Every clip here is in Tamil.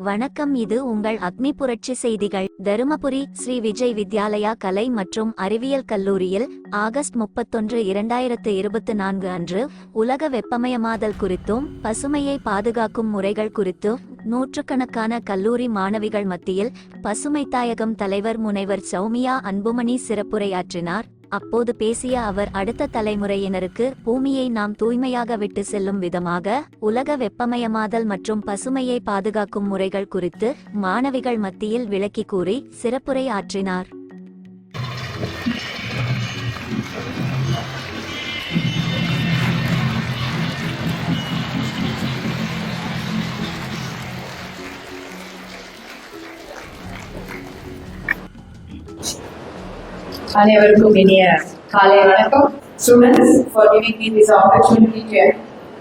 வணக்கம் இது உங்கள் அக்னி புரட்சி செய்திகள். தருமபுரி ஸ்ரீ விஜய் வித்யாலயா கலை மற்றும் அறிவியல் கல்லூரியில் ஆகஸ்ட் முப்பத்தொன்று இரண்டாயிரத்து இருபத்து நான்கு அன்று உலக வெப்பமயமாதல் குறித்தும் பசுமையை பாதுகாக்கும் முறைகள் குறித்தும் நூற்றுக்கணக்கான கல்லூரி மாணவிகள் மத்தியில் பசுமை தாயகம் தலைவர் முனைவர் சௌமியா அன்புமணி சிறப்புரையாற்றினார். அப்போது பேசிய அவர் அடுத்த தலைமுறையினருக்கு பூமியை நாம் தூய்மையாக விட்டு செல்லும் விதமாக உலக வெப்பமயமாதல் மற்றும் பசுமையை பாதுகாக்கும் முறைகள் குறித்து மாணவிகள் மத்தியில் விளக்கி கூறி சிறப்புரை ஆற்றினார். அனைவருக்கும் இனிய காலை வணக்கம். Students for giving me this opportunity to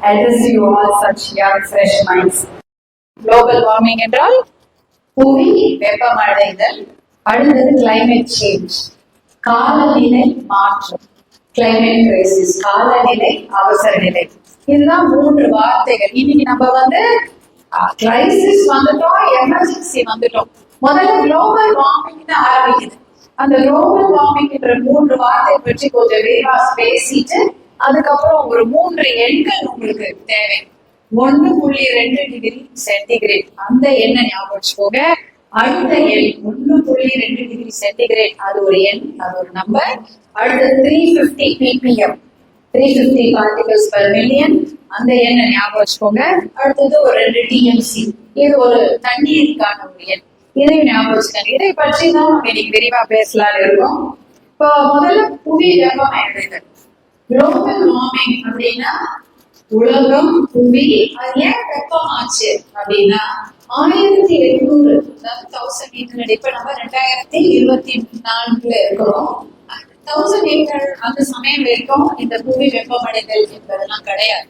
address you all such young fresh minds. Global என்றால் புவி வெப்பமடைதல் அடுத்தது கிளைமேட் சேஞ்ச் காலநிலை மாற்றம் கிளைமேட் கிரைசிஸ் காலநிலை அவசர நிலை. இதுதான் மூன்று வார்த்தைகள். இன்னைக்கு நம்ம வந்து கிரைசிஸ் வந்துட்டோம் எமர்ஜென்சி வந்துட்டோம். முதல்ல குளோபல் வார்மிங் ஆரம்பிக்குது. அந்த குளோபல் வார்மிங் என்ற மூன்று வார்த்தை பற்றி கொஞ்சம் விரிவா பேசிட்டு அதுக்கப்புறம் ஒரு மூன்று எண்கள் உங்களுக்கு தேவை. ஒன்று புள்ளி ரெண்டு டிகிரி சென்டிகிரேட் அந்த எண்ணை ஞாபகம் வச்சுக்கோங்க. அடுத்த எண் ஒன்று புள்ளி ரெண்டு டிகிரி சென்டிகிரேட் அது ஒரு எண் அது ஒரு நம்பர் அடுத்து three fifty PPM three fifty particles per million அந்த எண்ணை ஞாபகம் வச்சுக்கோங்க. அடுத்தது ஒரு ரெண்டு டிஎம்சி இது ஒரு தண்ணீருக்கான ஒரு எண். இதையும் ஞாபகம் வச்சுக்கோங்க இதை பற்றி தான் நம்ம இன்னைக்கு விரிவா பேசலாம்னு இருக்கோம். இப்போ முதல்ல புவி வெப்பமயமாதல் குளோபல் வார்மிங் அப்படின்னா உலகம் புவி அது ஏன் வெப்பமாச்சு அப்படின்னா ஆயிரத்தி எட்நூறு தௌசண்ட் எயிட் ஹண்ட்ரட் இப்ப நம்ம ரெண்டாயிரத்தி இருபத்தி நான்குல இருக்கிறோம். தௌசண்ட் எயிட் ஹண்ட்ரட் அந்த சமயம் வரைக்கும் இந்த புவி வெப்பமடைதல் என்பதெல்லாம் கிடையாது.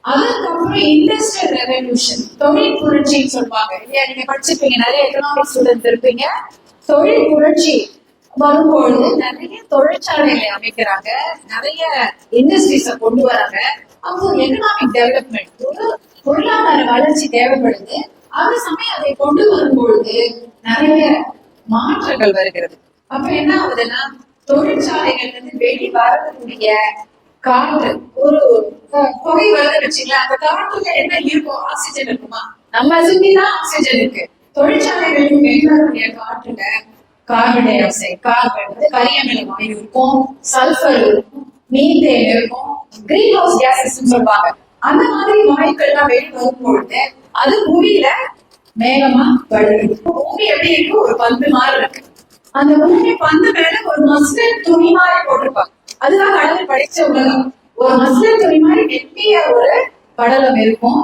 அதுக்கப்புறம் இண்டஸ்ட்ரியல் ரெவல்யூஷன் தொழில் புரட்சின்னு சொல்லுவாங்க இல்லையா? நீங்க படிச்சிருப்பீங்க நிறைய எக்கனாமிக் ஸ்டூடெண்ட் இருப்பீங்க. தொழில் புரட்சி வரும்பொழுது நிறைய தொழிற்சாலைகளை அமைக்கிறாங்க. நிறைய இண்டஸ்ட்ரீஸ கொண்டு வராங்க. அப்போ எக்கனாமிக் டெவலப்மெண்ட் ஒரு பொருளாதார வளர்ச்சி தேவைப்படுது. அந்த சமயம் அதை கொண்டு வரும்பொழுது நிறைய மாற்றங்கள் வருகிறது. அப்ப என்ன ஆகுதுன்னா தொழிற்சாலைகள் வந்து வெளி வரக்கூடிய காற்று ஒரு புகை வருதுன்னு வச்சுக்கலாம் அந்த காற்றுல என்ன இருக்கும் ஆக்சிஜன் இருக்குமா? நம்ம சுத்தி ஆக்சிஜன் இருக்கு. தொழிற்சாலைகளில் வெளிவரக்கூடிய காற்றுல கார்பன் டை ஆக்சைடு கார்பன் வந்து கரியமில வாயு இருக்கும் சல்பர் இருக்கும் மீத்தேன் இருக்கும் கிரீன் ஹவுஸ் கேசஸ் சொல்லுவாங்க. அந்த மாதிரி வாயுக்கள்லாம் வெளியே வரும் பொழுது அது பூமியில மேகமா படுது பூமி எப்படி இருக்கு? ஒரு பந்து மாதிரி இருக்கு. அந்த பூமி பந்து மேல ஒரு மஸ்டர் துணி மாதிரி போட்டிருப்பாங்க. அதுதான் கடவுள் படைச்ச உலகம் ஒரு மஸ்லின் துணி மாதிரி வெட்டிய ஒரு படலம் இருக்கும்.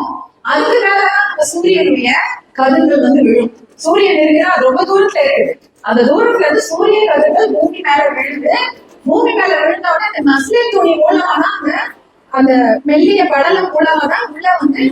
அதுக்கு மேலதான் அந்த சூரியனுடைய கதிர்கள் வந்து விழும். சூரியன் இருக்கிறா ரொம்ப தூரத்துல இருக்குது. அந்த தூரத்துல இருந்து சூரிய கதிர்கள் பூமி மேல விழுந்து பூமி மேல விழுந்த உடனே அந்த மஸ்லின் துணி மூலமா தான் அந்த அந்த மெல்லிய படலம் மூலமா தான் உள்ள வந்து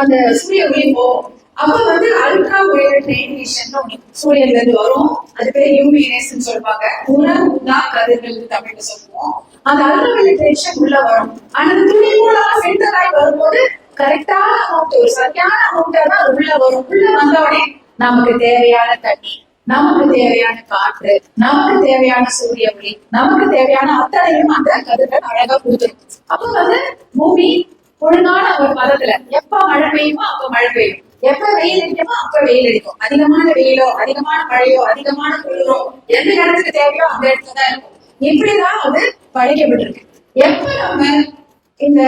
அந்த சூரிய ஒளி போகும். அப்ப வந்து அல்ட்ரா வயலட் ரேடியேஷன் சூரியன்ல இருந்து வரும். அது பேர் யூவி ரேஸ்ன்னு சொல்லுவாங்க. உணவு ஊதா கதிர்கள் தமிழ்ல சொல்லுவோம். அந்த அல்ட்ரா வயலட் ரேடியேஷன் உள்ள வரும். ஆனா அந்த துணி மூலமா ஃபில்டர் ஆகி வரும்போது கரெக்டான அமௌண்ட் ஒரு சரியான அமௌண்ட்டா தான் உள்ள வரும். உள்ள வந்த உடனே நமக்கு தேவையான தண்ணி நமக்கு தேவையான காற்று நமக்கு தேவையான சூரிய ஒளி நமக்கு தேவையான அத்தனையும் அந்த கதிர்கள் அழகா கொடுத்துரும். அப்ப வந்து பூமி ஒழுங்கான ஒரு பதத்துல எப்ப மழை பெய்யுமோ அப்ப மழை பெய்யும். எப்ப வெயில் அடிக்குமோ அப்ப வெயில் அடிக்கும். அதிகமான வெயிலோ அதிகமான மழையோ அதிகமான குளிரோ எந்த இடத்துக்கு தேவையோ அந்த இடத்துல தான் இருக்கும். இப்படிதான் அது படிக்கப்பட்டிருக்கு எப்ப நம்ம இந்த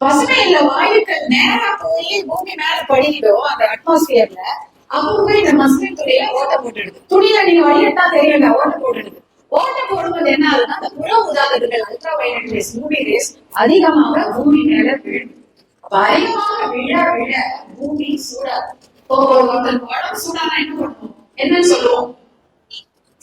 பசுமை இல்ல வாயுக்கள் நேரா போய் பூமி மேல படிக்குதோ அந்த அட்மாஸ்பியர்ல அப்ப போய் இந்த மஸ்லின் துணியில ஓட்ட போட்டுடுது. துணியில நீங்க வழியிட்டா தெரியல ஓட்ட போட்டுடுது. ஓட்ட போடும்போது என்ன ஆகுதுன்னா அந்த புற உதாரணங்கள் அல்ட்ரா வயலட் ரேஸ் பூமி ரேஸ் அதிகமாக பூமி மேல விழுது. பயமாக விழ விழ பூமி சூட இப்போ ஒருத்தருக்கு உடம்பு சூடானா என்ன பண்ணுவோம் என்னன்னு சொல்லுவோம்.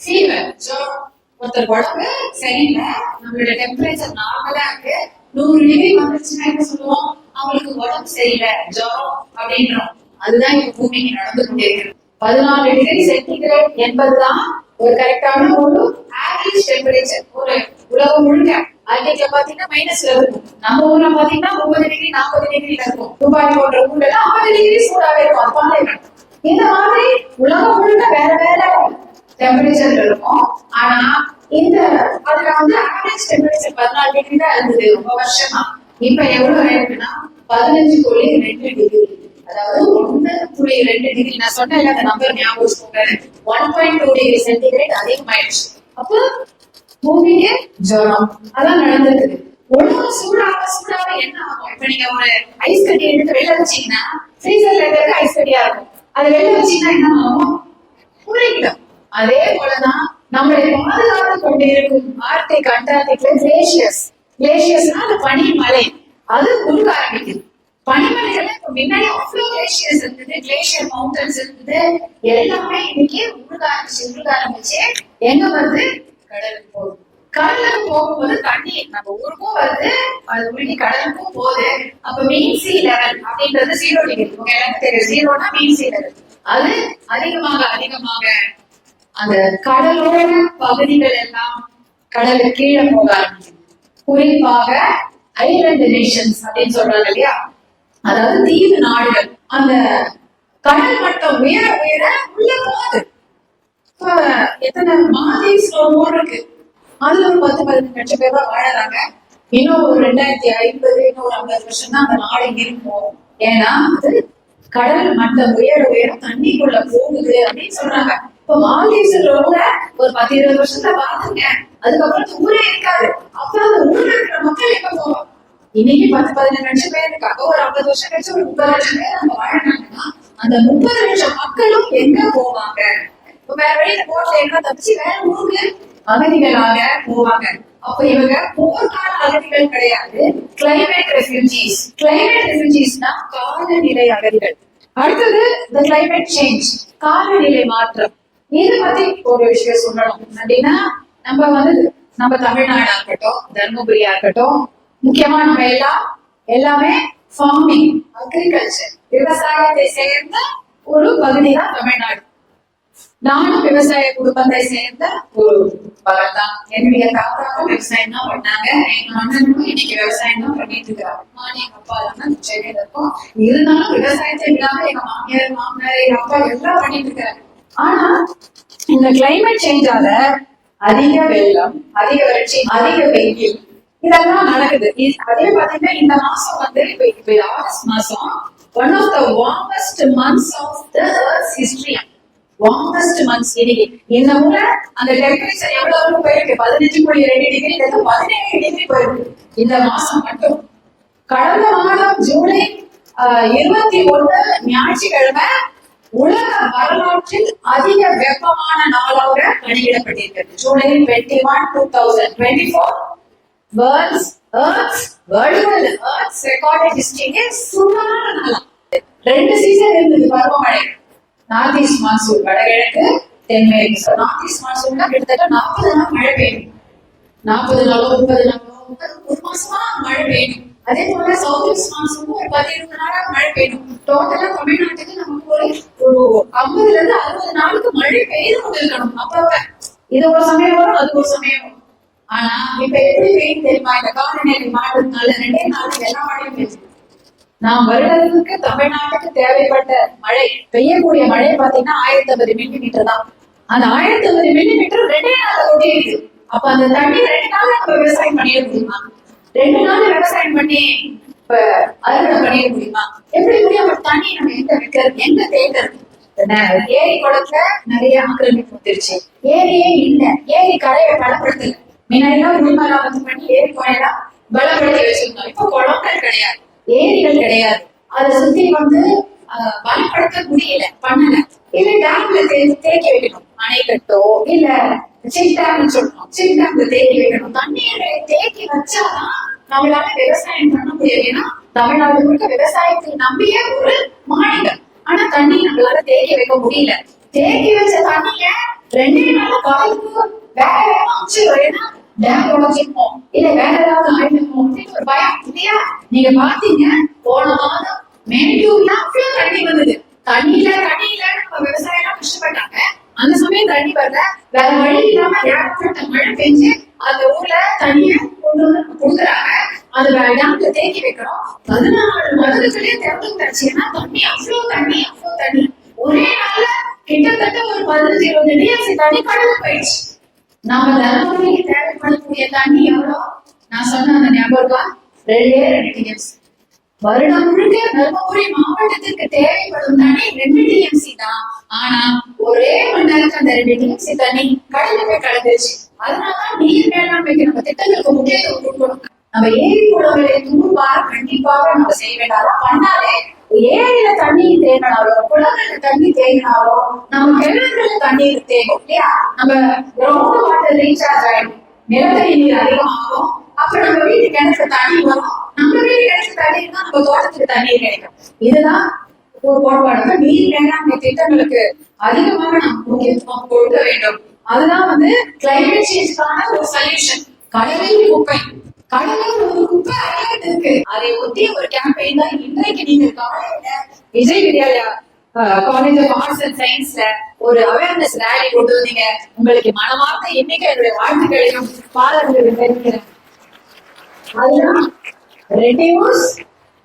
ஃபீவர் ஜுரம் ஒருத்தர் உடம்பு சரியில்லை. நம்மளோட டெம்பரேச்சர் நார்மலா இருக்கு. நூறு டிகிரி வந்துருச்சுன்னா என்ன சொல்லுவோம்? அவங்களுக்கு உடம்பு சரியில்லை. ஜுரம் அப்படின்றோம். அதுதான் இப்ப பூமிக்கு நடந்து கொண்டிருக்கிறது பதினாலு டிகிரி சென்டிகிரேட் என்பதுதான் ஒரு கரெக்டான ஒரு ஆவரேஜ் டெம்பரேச்சர் ஒரு உலகம் முழுக்க அன்னைக்கு பாத்தீங்கன்னா மைனஸ்ல இருக்கும் நம்ம ஊர்ல பாத்தீங்கன்னா முப்பது டிகிரி நாற்பது டிகிரில இருக்கும். துபாய் போன்ற ஊர்ல ஐம்பது டிகிரி சூடாவே இருக்கும். அதனால இந்த மாதிரி உலகம் முழுக்க வேற வேற டெம்பரேச்சர்ல இருக்கும். ஆனா இந்த அதுல வந்து ஆவரேஜ் டெம்பரேச்சர் பதினாலு டிகிரி தான் இருந்தது. ரொம்ப வருஷமா. இப்ப எவ்வளவு ஆயிருக்குன்னா பதினஞ்சு புள்ளி ரெண்டு டிகிரி அதாவது ஒண்ணு புள்ளி ரெண்டு டிகிரி நான் சொன்னேன் அந்த நம்பர் ஞாபகம் one point two degree centigrade அதிகமாயிடுச்சு அப்போ பூமிக்கு ஜுரம் அதான் நடந்திருக்கு உடம்பு சூடாக சூடாக என்ன ஆகும்? இப்ப நீங்க ஒரு ஐஸ் கட்டி எடுத்து வெளில வச்சீங்கன்னா ஃப்ரீசர்ல இருக்க ஐஸ் கட்டியா இருக்கும். அதை வெளில வச்சீங்கன்னா என்ன ஆகும்? உரைக்கிடும் அதே போலதான் நம்மளை பாதுகாத்து கொண்டிருக்கும் ஆர்டிக் அண்டார்டிக்ல கிளேசியஸ் கிளேசியஸ்னா அந்த பனிமலை. அது உருக ஆரம்பிக்குது. பனிமலைகள்ல இப்ப முன்னாடி அவ்வளவு கிளேசியஸ் இருந்தது. கிளேசியர் மவுண்டன்ஸ் இருந்தது. எல்லாமே இன்னைக்கு உருக ஆரம்பிச்சு உருக ஆரம்பிச்சு எங்க வருது? கடலுக்கு போகுது கடலுக்கு போகும்போது தண்ணி நம்ம ஊருக்கும் வருது அது உருகி கடலுக்கும் போகுது. அப்ப மீன் சி லெவல் அப்படின்றது ஜீரோ டிகிரி உங்க எனக்கு தெரியும். ஜீரோனா மீன் சி லெவல் அது அதிகமாக அதிகமாக அந்த கடலோர பகுதிகள் எல்லாம் கடலுக்கு கீழே போக ஆரம்பிக்குது. குறிப்பாக ஐலண்ட் நேஷன்ஸ் அப்படின்னு சொல்றாங்க இல்லையா? அதாவது தீவு நாடுகள். அந்த கடல் மட்டம் உயர உயர உள்ள போகுது. இப்ப எத்தனை மாதிரி ஸ்லோமோ இருக்கு. அதுல ஒரு பத்து பதினஞ்சு லட்சம் பேர் தான் வாழறாங்க. இன்னும் ஒரு ரெண்டாயிரத்தி ஐம்பது இன்னும் ஒரு ஐம்பது வருஷம் தான் அந்த நாடு இருக்கும். ஏன்னா அது கடல் மட்டம் உயர உயர தண்ணிக்குள்ள போகுது அப்படின்னு சொல்றாங்க. இப்ப மால்தீவ்ஸ்ல கூட ஒரு பத்து இருபது வருஷத்துல பாத்துங்க அதுக்கப்புறம் ஊரே இருக்காது. அப்புறம் அந்த ஊர்ல இருக்கிற மக்கள் எப்ப போவோம் இன்னைக்கு பத்து பதினஞ்சு லட்சம் பேர் இருக்காங்க. ஒரு ஐம்பது வருஷம் கழிச்சு ஒரு முப்பது லட்சம் பேர் நம்ம வாழ்றாங்கன்னா அந்த முப்பது லட்சம் மக்களும் எங்க போவாங்க? வேற வழியில போட்ல என்ன தப்பிச்சு வேற ஊருக்கு அகதிகளாக போவாங்க. அப்ப இவங்க போர்க்கால அகதிகள் கிடையாது. கிளைமேட் ரெஃப்யூஜிஸ் கிளைமேட் ரெஃப்யூஜிஸ்னா காலநிலை அகதிகள். அடுத்தது இந்த கிளைமேட் சேஞ்ச் காலநிலை மாற்றம். இது பத்தி ஒரு விஷயம் சொல்லணும். அப்படின்னா நம்ம வந்து நம்ம தமிழ்நாடா இருக்கட்டும் தர்மபுரியா இருக்கட்டும் முக்கியமா நம்ம எல்லாம் எல்லாமே ஃபார்மிங் அக்ரிகல்ச்சர் விவசாயத்தை சேர்ந்த ஒரு பகுதி தான் தமிழ்நாடு. நானும் விவசாய குடும்பத்தை சேர்ந்த ஒரு மகன் தான் என்னுடைய தாத்தாவும் விவசாயம் தான் பண்ணாங்க. எங்க அண்ணனும் இன்னைக்கு விவசாயம் தான் பண்ணிட்டு இருக்காரு. நான் எங்க அப்பா தான் சென்னையில இருக்கோம். இருந்தாலும் விவசாயத்தை இல்லாம எங்க மாமியார் மாமனார் எங்க அப்பா எல்லாம் பண்ணிட்டு இருக்காரு. ஆனா இந்த கிளைமேட் சேஞ்சால அதிக வெள்ளம் அதிக வறட்சி அதிக வெயில் இதெல்லாம் நடக்குது. அதே பாத்தீங்கன்னா இந்த மாசம் வந்து இப்ப இப்ப ஆகஸ்ட் மாசம் one of the warmest months of the history warmest months இன்னைக்கு இந்த முறை அந்த டெம்பரேச்சர் எவ்வளவு போயிருக்கு? பதினஞ்சு புள்ளி ரெண்டு டிகிரி பதினேழு டிகிரி போயிருக்கு. இந்த மாசம் மட்டும். கடந்த மாதம் ஜூலை ஆஹ், இருபத்தி ஒண்ணு ஞாயிற்றுக்கிழமை உலக வரலாற்றில் அதிக வெப்பமான நாளாக வெளியிடப்பட்டிருக்கிறது July twenty one two thousand twenty four world's earth's world earth's recorded ஹிஸ்டரியிலே சூடான நாளா ரெண்டு சீசன் இருந்தது பருவமழை. நார்த் ஈஸ்ட் மான்சூன் வடகிழக்கு தென்மேற்கு. நார்த் ஈஸ்ட் மான்சூன்னா கிட்டத்தட்ட நாற்பது நாள் மழை பெய்யும். நாற்பது நாளோ முப்பது நாளோ முப்பது ஒரு மாசமா மழை பெய்யும். அதே போல சவுத் ஈஸ்ட் மான்சூனும் ஒரு பத்து இருபது நாளா மழை பெய்யும். டோட்டலா தமிழ்நாட்டுக்கு நமக்கு ஒரு ஒரு ஐம்பதுல இருந்து அறுபது நாளுக்கு மழை பெய்து கொண்டிருக்கணும். அப்பப்ப. இது ஒரு சமயம் வரும் அது ஒரு சமயம் வரும். ஆனா இப்ப எப்படி பெய்யும் தெரியுமா? இந்த காலநிலை மாற்றத்தினால ரெண்டே நாளுக்கு எல்லா மழையும் பெய்யும் நாம் வருடத்துக்கு தமிழ்நாட்டுக்கு தேவைப்பட்ட மழை பெய்யக்கூடிய மழை பாத்தீங்கன்னா ஆயிரத்தி ஐம்பது மில்லி மீட்டர் தான். அந்த ஆயிரத்தி ஐம்பது மில்லி மீட்டர் ரெண்டே நாள் கொட்டிடுது அப்ப அந்த தண்ணி ரெண்டு நாள் நம்ம விவசாயம் பண்ணிட முடியுமா? ரெண்டு நாள் விவசாயம் பண்ணி இப்ப அறுவடை பண்ணிட முடியுமா? எப்படி முடியும்? அப்ப தண்ணி நம்ம எங்க வைக்கிறது? எங்க தேங்கிறது என்ன, ஏரி குளத்துல நிறைய ஆக்கிரமிப்பு வந்துருச்சு. ஏரியே இல்ல. ஏரி கரையை பலப்படுத்தல. முன்னாடி எல்லாம் குடிமராமத்து பண்ணி ஏரி குழையெல்லாம் பலப்படுத்தி வச்சிருந்தோம். இப்ப குளங்கள் கிடையாது. ஏரிகள் கிடையாது. அதை சுத்தி வந்து ஆஹ், பலப்படுத்த முடியல பண்ணல. இல்ல டேம்ல தே- தேக்கி வைக்கணும். அணை கட்டோ இல்ல செக் டேம்னு சொல்லணும் செக் டேம்ல தேக்கி வைக்கணும். தண்ணீரை தேக்கி வச்சாதான் நம்மளால விவசாயம் பண்ண முடியும் ஏன்னா தமிழ்நாடு முழுக்க விவசாயத்தை நம்பிய ஒரு மாநிலம். ஆனா தண்ணி நம்மளால தேக்கி வைக்க முடியல. தேக்கி வச்ச தண்ணிய ரெண்டே நாள் காலுக்கு வேற வேற அமிச்சிடும் ஏன்னா டேம் உடஞ்சிருப்போம் இல்ல வேற ஏதாவது ஆயிடுமோ அப்படின்னு ஒரு பயம். இல்லையா? நீங்க பாத்தீங்க போன மாதம் மேட்டூர்ல அவ்வளவு தண்ணி வந்தது. தண்ணியில தண்ணியில நம்ம விவசாயம் எல்லாம் கஷ்டப்பட்டாங்க. அந்த சமயம் தண்ணி வரல. வேற வழி இல்லாம ஏற்பட்ட மழை பெஞ்சு அந்த ஊர்ல தண்ணிய கொண்டு வந்து கொடுக்குறாங்க. அது டேம்ல தேக்கி வைக்கிறோம். பதினாலு மதுரைகளே திறந்து தச்சுன்னா தண்ணி அவ்வளவு தண்ணி அவ்வளவு தண்ணி. ஒரே இருநூத்தி இருபது டிஎம்சி தண்ணி கடந்து போயிடுச்சு. நாம தர்மபுரிக்கு தேவைப்படக்கூடிய தண்ணி எவ்வளோ? நான் சொன்ன அந்த ஞாபகம் ரெண்டே ரெண்டு டிஎம்சி வருடம் முழுக்க தர்மபுரி மாவட்டத்திற்கு தேவைப்படும் தண்ணி ரெண்டு டிஎம்சி தான். ஆனா ஒரே மணி நேரத்துக்கு அந்த ரெண்டு டிஎம்சி தண்ணி கடல்ல போய் கலந்துருச்சு. அதனாலதான் நீர் மேலாண்மைக்கு நம்ம திட்டங்களுக்கு முக்கியத்துவம் கொடுக்கணும். நம்ம ஏரி குளங்களை தூர்வார கண்டிப்பாக நம்ம செய்ய வேண்டாம். பண்ணாலே ஏரியில தண்ணி தேங்கினாலும் குளங்கள்ல தண்ணி தேங்கினாலும் நம்ம கிணறுல தண்ணீர் தேங்கும் இல்லையா? நம்ம கிரவுண்ட் வாட்டர் ரீசார்ஜ் ஆயிடும் நிலத்தடி நீர் அதிகமாகும். நம்ம வீட்டு கிணத்துல தண்ணி வரும்? நம்ம வீட்டு கிணத்துல தண்ணி இருந்தா நம்ம தோட்டத்துக்கு தண்ணீர் கிடைக்கும். இதுதான் ஒரு கோட்பாடு. நீர் மேலாண்மை திட்டங்களுக்கு அதிகமாக நாம் முக்கியத்துவம் கொடுக்க வேண்டும். அதுதான் வந்து கிளைமேட் சேஞ்சுக்கான ஒரு சொல்யூஷன் கடலில் குப்பை. கடலில் ஒரு குப்பை அடையாட்டு இருக்கு அதை ஒட்டிய ஒரு கேம்பெயின் தான் இன்றைக்கு நீங்க காலையில Vijay Vidyalaya college of arts and சயின்ஸ்ல ஒரு அவேர்னஸ் ரேலி கொண்டு வந்தீங்க. உங்களுக்கு மனமார்ந்த என்னைக்கு என்னுடைய வாழ்த்துக்களையும் பாராட்டுகளையும் தெரிவிக்கிறேன். அதுதான் reduce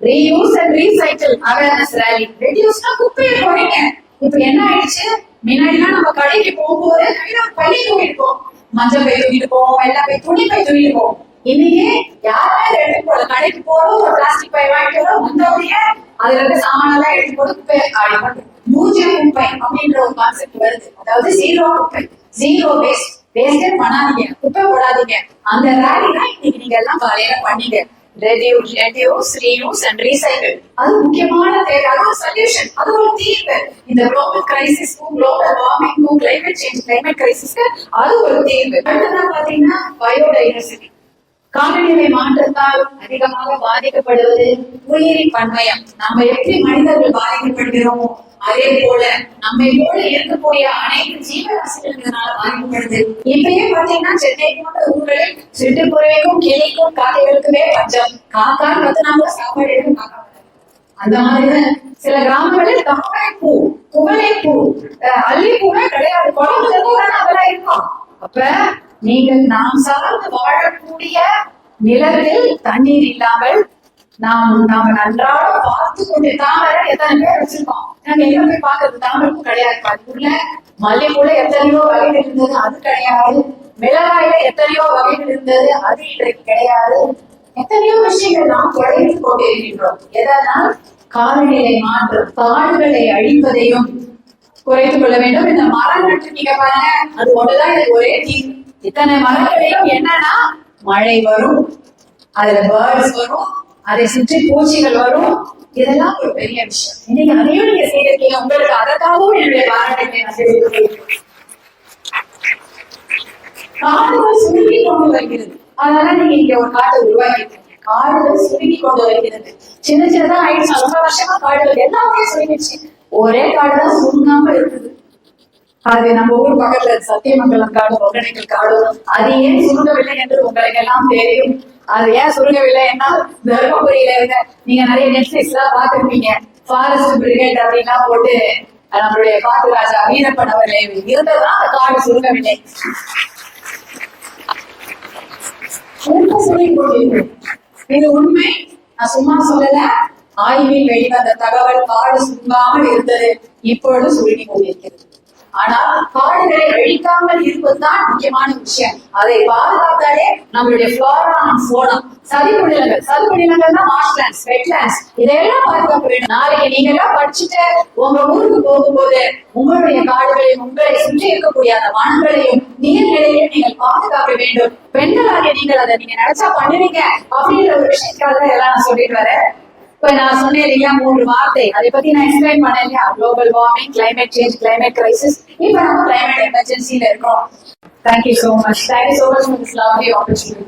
reuse and recycle awareness rally ரெடியூஸ்னா குப்பையை குறைங்க இப்ப என்ன ஆயிடுச்சு? முன்னாடிலாம் நம்ம கடைக்கு போகும்போது கையில ஒரு பள்ளி தூக்கிட்டு போவோம் மஞ்சள் பை தூக்கிட்டு போவோம் வெள்ளை பை துணி பை தூக்கிட்டு போவோம் இன்னைக்கு யாருமே எடுத்து போல கடைக்கு போறோம் ஒரு பிளாஸ்டிக் பை வாங்கிட்டு வரோம் வந்தவங்க அதுல இருக்க சாமானெல்லாம் எடுத்து போட்டு குப்பை ஆடி பண்ணும் பூஜ்ஜிய குப்பை அப்படின்ற ஒரு கான்செப்ட் வருது. அதாவது ஜீரோ குப்பை ஜீரோ வேஸ்ட் வேஸ்டே பண்ணாதீங்க குப்பை போடாதீங்க அந்த ரேலி தான் இன்னைக்கு நீங்க எல்லாம் காலையில பண்ணீங்க. Reduce reduce reuse and recycle அது முக்கியமான தேவை அது ஒரு சொல்யூஷன் அது ஒரு தீர்வு. இந்த குளோபல் கிரைசிஸ்க்கும் குளோபல் வார்மிங்க்கும் கிளைமேட் சேஞ்ச் கிளைமேட் கிரைசிஸ்க்கு அது ஒரு தீர்வு. அடுத்ததான் பாத்தீங்கன்னா பயோடைவர்சிட்டி காலநிலை மாற்றத்தால் அதிகமாக பாதிக்கப்படுவது உயிரி பன்மயம் நம்ம எப்படி மனிதர்கள் பாதிக்கப்படுகிறோமோ அதே போல நம்மை போல இருக்கக்கூடிய அனைத்து ஜீவராசிகள் இதனால பாதிக்கப்படுது. இப்பயே பாத்தீங்கன்னா சென்னை போன்ற ஊர்களில் சிட்டுக்குருவிக்கும் கிளிக்கும் காக்கைகளுக்குமே பஞ்சம். காக்கா கத்துனாங்க சாப்பாடு எடுக்கும் காக்கா அந்த மாதிரிதான் சில கிராமங்களில் தாமரைப்பூ குவளைப்பூ அஹ் பூவே கிடையாது. குழம்புல ஒரு அதெல்லாம் இருக்கும். அப்ப நீங்கள் நாம் சார்ந்து வாழக்கூடிய நிலத்தில் தண்ணீர் இல்லாமல் நாம் நாம நன்றாக பார்த்து கொண்டு தாமரை எத்தனை பேர் வச்சிருக்கோம். நாங்க எங்க போய் பாக்குறது தாமரைக்கும் கிடையாது. அதுக்குள்ள மல்லிப்பூல எத்தனையோ வகைகள் இருந்தது. அது கிடையாது. மிளகாயில எத்தனையோ வகைகள் இருந்தது. அது இன்றைக்கு கிடையாது. எத்தனையோ விஷயங்கள் நாம் குறைந்து கொண்டிருக்கின்றோம் எதனால்? காலநிலை மாற்றம் காடுகளை அழிப்பதையும் குறைத்துக் கொள்ள வேண்டும். இந்த மரம் நீங்க பாருங்க. அது ஒண்ணுதான் எனக்கு ஒரே தீர்வு இத்தனை மரங்களையும் என்னன்னா மழை வரும் அதுல பேர்ட்ஸ் வரும் அதை சுற்றி பூச்சிகள் வரும். இதெல்லாம் ஒரு பெரிய விஷயம். இன்னைக்கு அதையும் நீங்க செய்திருக்கீங்க. உங்களுக்கு அதற்காகவும் என்னுடைய பாராட்டத்தை நான் தெரிவிக்கிறேன். காடுகள் சுருங்கி கொண்டு வருகிறது. அதனால நீங்க இங்க ஒரு காட்டை உருவாக்கிருக்கீங்க காடுகள் சுருங்கி கொண்டு வருகிறது. சின்ன சின்னதா ஆயிடுச்சு. ரொம்ப வருஷமா காடுகள் எல்லாமே சுருங்கிடுச்சு. ஒரே காடுதான் சுருங்காம இருக்குது. அது நம்ம ஊர் பக்கத்துல சத்தியமங்கலம் காடு ஒகனைக்கல் காடு அது ஏன் சுருங்கவில்லை என்று உங்களுக்கு எல்லாம் தெரியும். அது ஏன் சுருங்கவில்லை என்ன தர்மபுரியில இருக்க நீங்க நிறைய நெட்ஃபிளிக்ஸ் எல்லாம் பாத்துருப்பீங்க ஃபாரஸ்ட் பிரிகேட் அப்படின்னா போட்டு நம்மளுடைய காட்டு ராஜா வீரப்பன் அவர்கள் இருந்ததுதான் அந்த காடு சுருங்கவில்லை. இது உண்மை. நான் சும்மா சொல்லல. ஆய்வில் வெளிவந்த தகவல் காடு சுருங்காமல் இருந்தது. இப்பொழுது சுருங்கி கொண்டிருக்கிறது. ஆனால் காடுகளை அழிக்காமல் இருப்பதுதான் முக்கியமான விஷயம். அதை பாதுகாத்தாலே நம்மளுடைய ஃபிளோரா அண்ட் ஃபோனா சதுப்பு நிலங்கள் சதுப்பு மார்ஷ்லாண்ட்ஸ் வெட்லாண்ட்ஸ் இதையெல்லாம் பாதுகாக்க வேண்டும். நாளைக்கு நீங்க எல்லாம் படிச்சுட்டு உங்க ஊருக்கு போகும்போது உங்களுடைய காடுகளையும் உங்களை சுற்றி இருக்கக்கூடிய அந்த மனங்களையும் நீர்நிலையையும் நீங்கள் பாதுகாக்க வேண்டும். பெண்களாக நீங்கள் அதை நீங்க நினைச்சா பண்ணுவீங்க. அப்படின்ற ஒரு விஷயத்துக்காக தான் இதெல்லாம் நான் சொல்லிட்டு வரேன். இப்ப நான் சொன்னேன் இல்லையா மூன்று வார்த்தை. அதை பத்தி நான் எக்ஸ்பிளைன் பண்ணேன் இல்லையா? Global warming climate change climate crisis இப்ப நம்ம கிளைமேட் எமர்ஜென்சில இருக்கோம். Thank you so much thank you so much miss lovely opportunity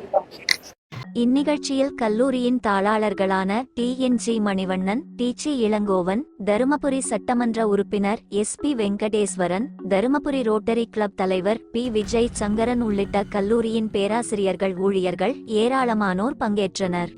இந்நிகழ்ச்சியில் கல்லூரியின் தாளாளர்களான T. N. G. Manivannan T. C Ilangovan Dharmapuri சட்டமன்ற உறுப்பினர் S. P. Venkateswaran Dharmapuri rotary club தலைவர் பி. விஜய் சங்கரன் உள்ளிட்ட கல்லூரியின் பேராசிரியர்கள் ஊழியர்கள் ஏராளமானோர் பங்கேற்றனர்.